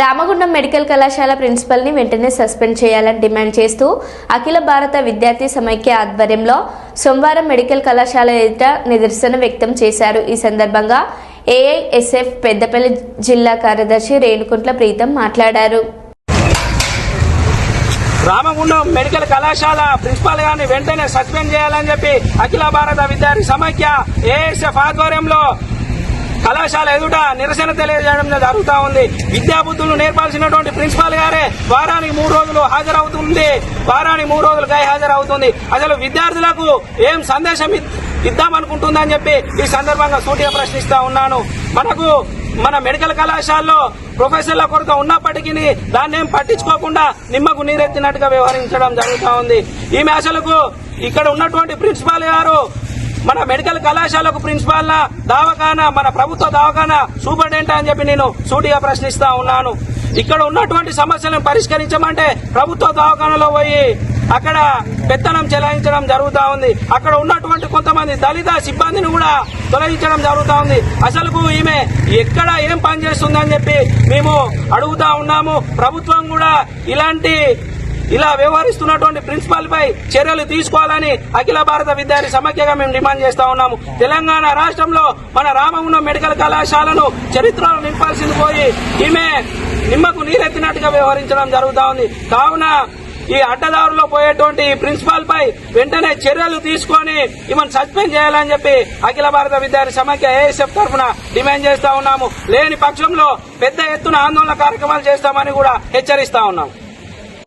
Ramagundam medical కళాశాల ప్రిన్సిపల్ని వెంటనే suspend చేయాలని డిమాండ్ చేస్తూ అఖిల భారత విద్యార్థి సమైక్య ఆధ్వర్యంలో సోమవారం మెడికల్ కళాశాల ఎదుట నిదర్శన వ్యక్తం చేశారు. ఈ సందర్భంగా ఏఐఎస్ఎఫ్ పెద్దపల్లి జిల్లా కార్యదర్శి రేణుకుంట్ల ప్రీతం మాట్లాడారు. రామగుండం మెడికల్ కళాశాల ప్రిన్సిపాల్ గారిని వెంటనే సస్పెండ్ చేయాలని చెప్పి అఖిల భారత విద్యార్థి సమైక్య ఏఎస్ఎఫ్ ఆధ్వర్యంలో కళాశాల ఎదుట నిరసన తెలియజేయడం జరుగుతూ ఉంది. విద్యాబుద్ధులు నేర్పాల్సినటువంటి ప్రిన్సిపాల్ గారే వారానికి మూడు రోజులు హాజరవుతుంది. వారానికి మూడు రోజులు గై హాజరవుతుంది. అసలు విద్యార్థులకు ఏం సందేశం ఇద్దామనుకుంటుందని చెప్పి ఈ సందర్భంగా సూటిగా ప్రశ్నిస్తా ఉన్నాను. మనకు మన మెడికల్ కళాశాలలో ప్రొఫెసర్ల కొరత ఉన్నప్పటికీ దాన్ని ఏం పట్టించుకోకుండా నిమ్మకు నీరెత్తినట్టుగా వ్యవహరించడం జరుగుతూ ఉంది. ఈ మేషలకు ఇక్కడ ఉన్నటువంటి ప్రిన్సిపాల్ గారు మన మెడికల్ కళాశాలకు ప్రిన్సిపాల్ దవాఖానా మన ప్రభుత్వ దవాఖానా సూపరింటెండెంట్ అని చెప్పి నేను సూటిగా ప్రశ్నిస్తా ఉన్నాను. ఇక్కడ ఉన్నటువంటి సమస్యలను పరిష్కరించమంటే ప్రభుత్వ దవాఖానలో పోయి అక్కడ పెత్తనం చెలాయించడం జరుగుతూ ఉంది. అక్కడ ఉన్నటువంటి కొంతమంది దళిత సిబ్బందిని కూడా తొలగించడం జరుగుతూ ఉంది. అసలుకు ఈమె ఎక్కడ ఏం పని చేస్తుందని చెప్పి మేము అడుగుతా ఉన్నాము. ప్రభుత్వం కూడా ఇలాంటి ఇలా వ్యవహరిస్తున్నటువంటి ప్రిన్సిపాల్ పై చర్యలు తీసుకోవాలని అఖిల భారత విద్యార్థి సమఖ్యగా మేము డిమాండ్ చేస్తా ఉన్నాము. తెలంగాణ రాష్ట్రంలో మన రామగుండం మెడికల్ కళాశాలను చరిత్రలో నింపాల్సింది పోయి ఈమె నిమ్మకు నీరెత్తినట్టుగా వ్యవహరించడం జరుగుతా ఉంది. కావున ఈ అడ్డదారులో పోయేటువంటి ఈ ప్రిన్సిపాల్ పై వెంటనే చర్యలు తీసుకొని ఈమెను సస్పెండ్ చేయాలని చెప్పి అఖిల భారత విద్యార్థి సమైక్య ఏఎస్ఎఫ్ తరఫున డిమాండ్ చేస్తా ఉన్నాము. లేని పక్షంలో పెద్ద ఎత్తున ఆందోళన కార్యక్రమాలు చేస్తామని కూడా హెచ్చరిస్తా ఉన్నాము.